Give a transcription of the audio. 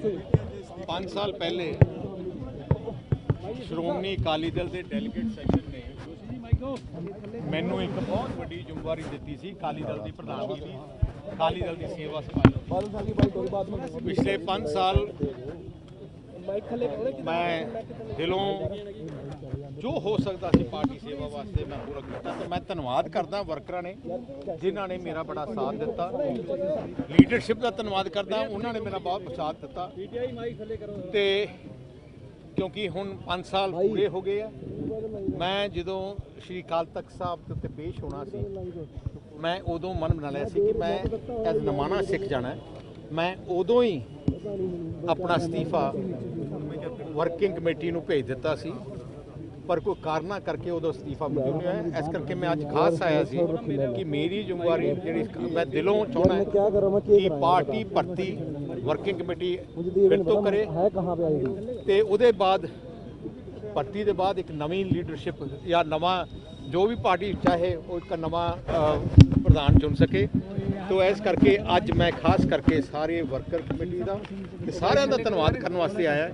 5 ਸਾਲ ਪਹਿਲੇ ਸ਼੍ਰੋਮਣੀ ਅਕਾਲੀ ਦਲ ਦੇ ਡੈਲੀਗੇਟ ਸੈਸ਼ਨ ਨੇ ਮੈਨੂੰ ਇੱਕ ਬਹੁਤ ਵੱਡੀ ਜ਼ਿੰਮੇਵਾਰੀ ਦਿੱਤੀ ਸੀ ਅਕਾਲੀ ਦਲ ਦੀ ਪ੍ਰਧਾਨਗੀ ਦੀ, ਅਕਾਲੀ ਦਲ ਦੀ ਸੇਵਾ ਸੰਭਾਲ ਪਿਛਲੇ 5 ਸਾਲ ਮੈਂ ਦਿਲੋਂ ਜੋ ਹੋ ਸਕਦਾ ਸੀ ਪਾਰਟੀ ਸੇਵਾ ਵਾਸਤੇ ਮੈਂ ਪੂਰਾ ਕੀਤਾ ਤੇ ਮੈਂ ਧੰਨਵਾਦ ਕਰਦਾ ਵਰਕਰਾਂ ਨੇ ਜਿਨ੍ਹਾਂ ਨੇ ਮੇਰਾ ਬੜਾ ਸਾਥ ਦਿੱਤਾ। ਲੀਡਰਸ਼ਿਪ ਦਾ ਧੰਨਵਾਦ ਕਰਦਾ, ਉਹਨਾਂ ਨੇ ਮੇਰਾ ਬਹੁਤ ਸਾਥ ਦਿੱਤਾ। ਤੇ ਕਿਉਂਕਿ ਹੁਣ 5 ਸਾਲ ਪੂਰੇ ਹੋ ਗਏ ਆ, ਮੈਂ ਜਦੋਂ ਸ਼੍ਰੀ ਅਕਾਲ ਤਖਤ ਸਾਹਿਬ ਦੇ ਉੱਤੇ ਪੇਸ਼ ਹੋਣਾ ਸੀ, ਮੈਂ ਉਦੋਂ ਮਨ ਬਣਾ ਲਿਆ ਸੀ ਕਿ ਮੈਂ ਐਜ਼ ਨਮਾਣਾ ਸਿੱਖ ਜਾਣਾ ਮੈਂ ਉਦੋਂ ਹੀ ਆਪਣਾ ਅਸਤੀਫਾ ਵਰਕਿੰਗ ਕਮੇਟੀ ਨੂੰ ਭੇਜ ਦਿੱਤਾ ਸੀ। ਪਰ ਕੋਈ ਕਾਰਨਾ ਕਰਕੇ ਉਹਦਾ ਅਸਤੀਫਾ ਮਿਲ ਨਹੀਂ ਹੋਇਆ ਇਸ ਕਰਕੇ ਮੈਂ ਅੱਜ ਖਾਸ ਆਇਆ ਸੀ ਕਿ ਮੇਰੀ ਜ਼ਿੰਮੇਵਾਰੀ ਜਿਹੜੀ ਮੈਂ ਦਿਲੋਂ ਚਾਹਣਾ ਕਿ ਪਾਰਟੀ ਭਰਤੀ ਵਰਕਿੰਗ ਕਮੇਟੀ ਫਿਰ ਤੋਂ ਕਰੇ। ਤੇ ਉਹਦੇ ਬਾਅਦ ਭਰਤੀ ਦੇ ਬਾਅਦ ਇੱਕ ਨਵੀਂ ਲੀਡਰਸ਼ਿਪ ਜਾਂ ਨਵਾਂ ਜੋ ਵੀ ਪਾਰਟੀ ਚਾਹੇ ਉਹ ਇੱਕ ਨਵਾਂ ਪ੍ਰਧਾਨ ਚੁਣ ਸਕੇ। ਤੋ ਇਸ ਕਰਕੇ ਅੱਜ ਮੈਂ ਖਾਸ ਕਰਕੇ ਸਾਰੇ ਵਰਕਰ ਕਮੇਟੀ ਦਾ ਤੇ ਸਾਰਿਆਂ ਦਾ ਧੰਨਵਾਦ ਕਰਨ ਵਾਸਤੇ ਆਇਆ।